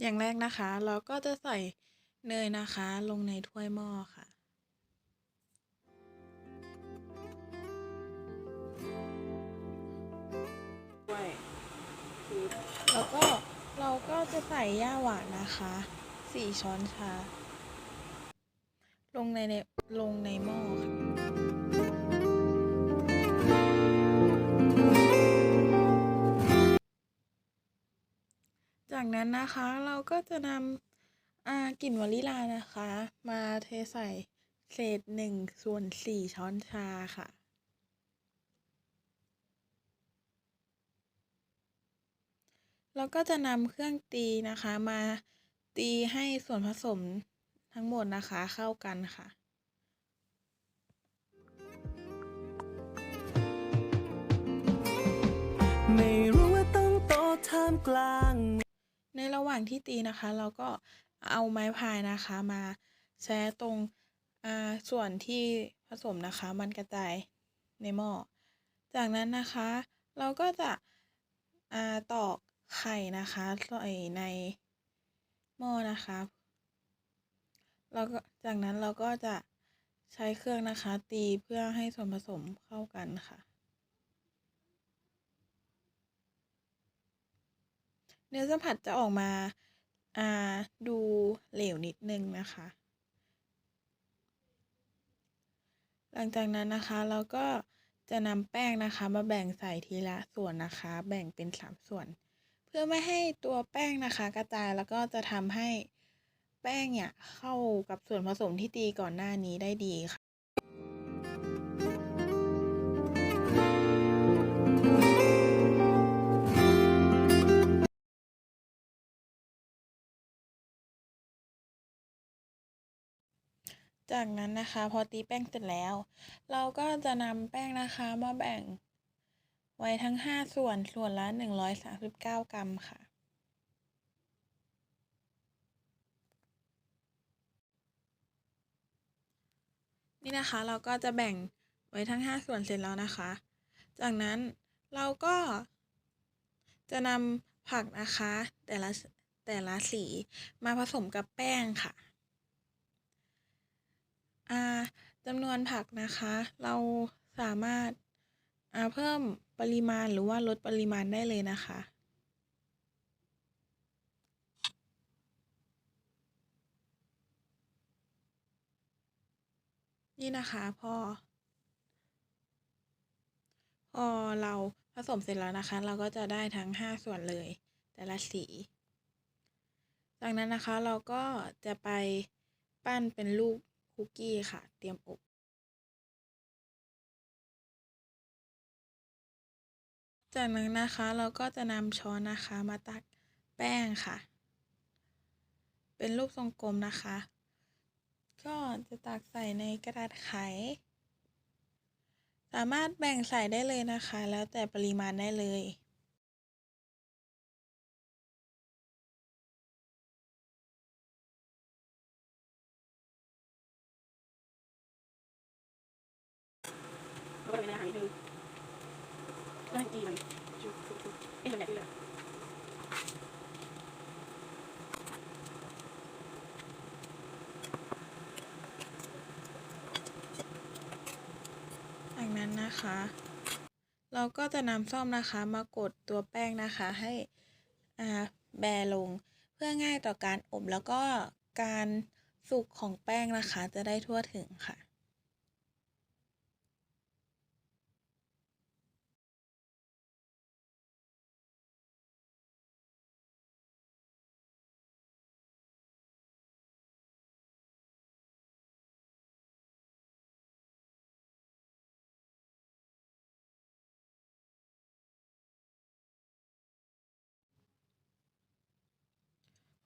อย่างแรกนะคะ เราก็จะใส่เนยนะคะ ลงในถ้วยหม้อค่ะ แล้วก็เราก็จะใส่ย่าหวานนะคะสี่ช้อนชา ลงในในลงในหม้อค่ะ จากนั้นนะคะเราก็จะนำกลิ่นวานิลลานะคะ มาเทใส่เศษหนึ่งส่วนสี่ช้อนชาค่ะแล้วก็จะนำเครื่องตีนะคะมาตีให้ส่วนผสมทั้งหมดนะคะเข้ากันค่ะ ไม่รู้ว่าต้องโตท่ามกลาง ในระหว่างที่ตีนะคะ เราก็เอาไม้พายนะคะมาแซะตรงส่วนที่ผสมนะคะ มันกระจายในหม้อ จากนั้นนะคะ เราก็จะอตอกไข่นะคะใส่ในหม้อนะคะแล้วก็จากนั้นเราก็จะใช้เครื่องนะคะตีเพื่อให้ส่วนผสมเข้ากันค่ะ เนื้อสัมผัสจะออกมาอ่าดูเหลวนิดนึงนะคะ หลังจากนั้นนะคะเราก็จะนำแป้งนะคะมาแบ่งใส่ทีละส่วนนะคะ แบ่งเป็นสามส่วน เพื่อไม่ให้ตัวแป้งนะคะกระจายแล้วก็จะทำให้แป้งเนี่ยเข้ากับส่วนผสมที่ตีก่อนหน้านี้ได้ดีค่ะ จากนั้นนะคะพอตีแป้งเสร็จแล้ว เราก็จะนำแป้งนะคะมาแบ่งไว้ทั้ง 5 ส่วนส่วนละ 139 กรัมค่ะ นี่นะคะเราก็จะแบ่งไว้ทั้ง 5 ส่วนเสร็จแล้วนะคะ จากนั้นเราก็จะนำผักนะคะแต่ละแต่ละสีมาผสมกับแป้งค่ะ จำนวนผักนะคะ เราสามารถาเพิ่มปริมาณหรือว่าลดปริมาณได้เลยนะคะนี่นะคะพอ พอเราผสมเสร็จแล้วนะคะ เราก็จะได้ทั้ง 5 ส่วนเลย แต่ละสี จากนั้นนะคะเราก็จะไปปั้นเป็นลูก คุกกี้ค่ะ เตรียมอบจากนั้นนะคะเราก็จะนำช้อนนะคะมาตักแป้งค่ะ เป็นรูปทรงกลมนะคะ ก็จะตักใส่ในกระดาษไข สามารถแบ่งใส่ได้เลยนะคะ แล้วแต่ปริมาณได้เลย ก็จะเป็นอาหารนิดนึงเพื่อให้จีมันชุบชุบชุบเอ๊ะมันใหญ่ขึ้นเลยจากนั้นนะคะ เราก็จะนำซ่อมนะคะมากดตัวแป้งนะคะให้อ่าแบลง เพื่อง่ายต่อการอบแล้วก็การสุกของแป้งนะคะ จะได้ทั่วถึงค่ะ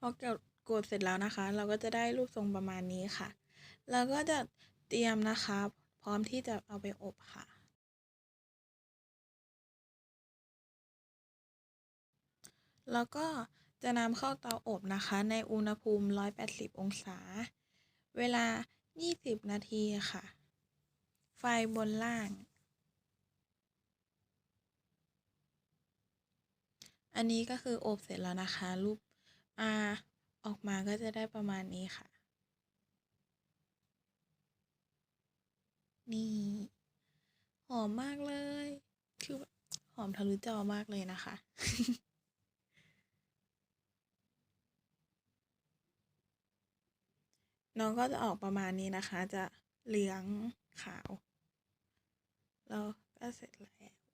อกดกดเสร็จแล้วนะคะ เราก็จะได้รูปทรงประมาณนี้ค่ะ แล้วก็จะเตรียมนะคะ พร้อมที่จะเอาไปอบค่ะ แล้วก็จะนำเข้าเตาอบนะคะ ในอุณหภูมิ 180 องศา เวลา 20 นาทีค่ะ ไฟบนล่าง อันนี้ก็คืออบเสร็จแล้วนะคะ รูป อออกมาก็จะได้ประมาณนี้ค่ะ นี่ หอมมากเลย คือหอมทะลุจอมากเลยนะคะ น้องก็จะออกประมาณนี้นะคะ จะเหลืองขาว แล้วก็เสร็จแล้ว